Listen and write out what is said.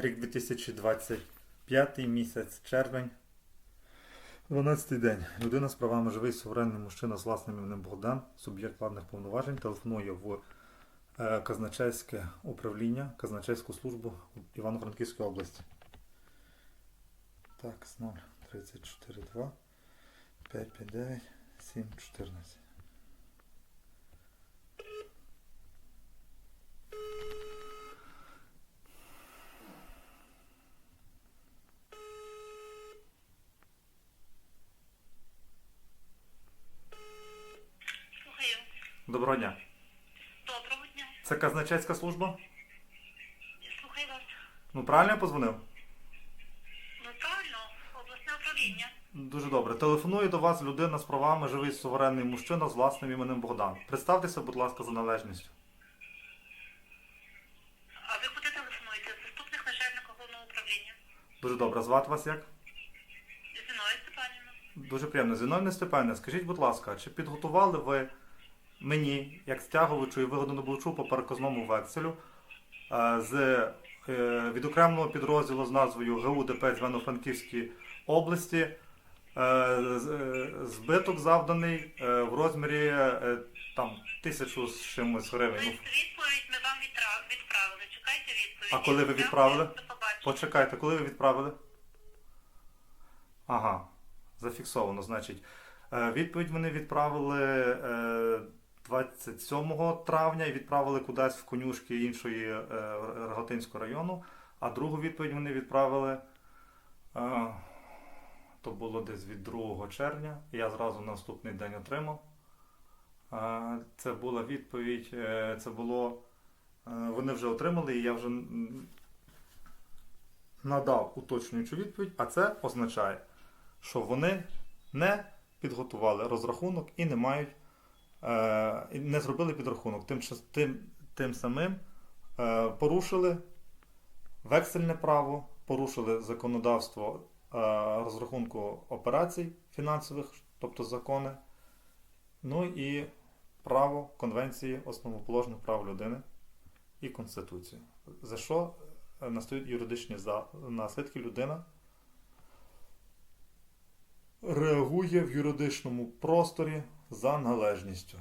Рік 2025 місяць, червень. 12 день. Людина з правами живий суверенний мужчина з власним іменем Богдан, суб'єкт владних повноважень, телефонує в е, казначейське управління, казначейську службу Івано-Франківської області. Так, 0 34 2 559 7 14. Слухаю. Доброго дня. Доброго дня. Це казначейська служба? Слухаю вас. Ну, правильно я позвонив? Ну правильно, обласне управління. Дуже добре. Телефонує до вас людина з правами, живий суверенний мужчина з власним іменем Богдан. Представтеся, будь ласка, за належністю. А ви куди телефонуєте? Заступник начальника головного управління. Дуже добре. Звати вас як? Зіною Степанівна. Дуже приємно. Зіновне Степане, скажіть, будь ласка, чи підготували ви мені, як стягувачу і вигодонабувачу по переказному векселю е, з е, відокремленого підрозділу з назвою ГУ ДП Івано-Франківській області е, збиток завданий в розмірі там тисячу з чимось гривень. Тобто відповідь ми вам відправили. Чекайте відповідь. А коли ви відправили? Почекайте, коли ви відправили? Ага, зафіксовано, значить. Відповідь вони відправили 27 травня і відправили кудись в конюшки іншої е, Рогатинського району. А другу відповідь вони відправили. е, То було десь від 2 червня. Я зразу на наступний день отримав. Е, Це була відповідь. Це було. Вони вже отримали, і я вже надав уточнюючу відповідь, а це означає, що вони не підготували розрахунок і не мають, не зробили підрахунок. Тим, тим, тим самим е, порушили вексельне право, порушили законодавство е, розрахунку операцій фінансових, тобто закони, ну і право Конвенції основоположних прав людини і Конституцію. За що е, настають юридичні наслідки, людина реагує в юридичному просторі за належністю.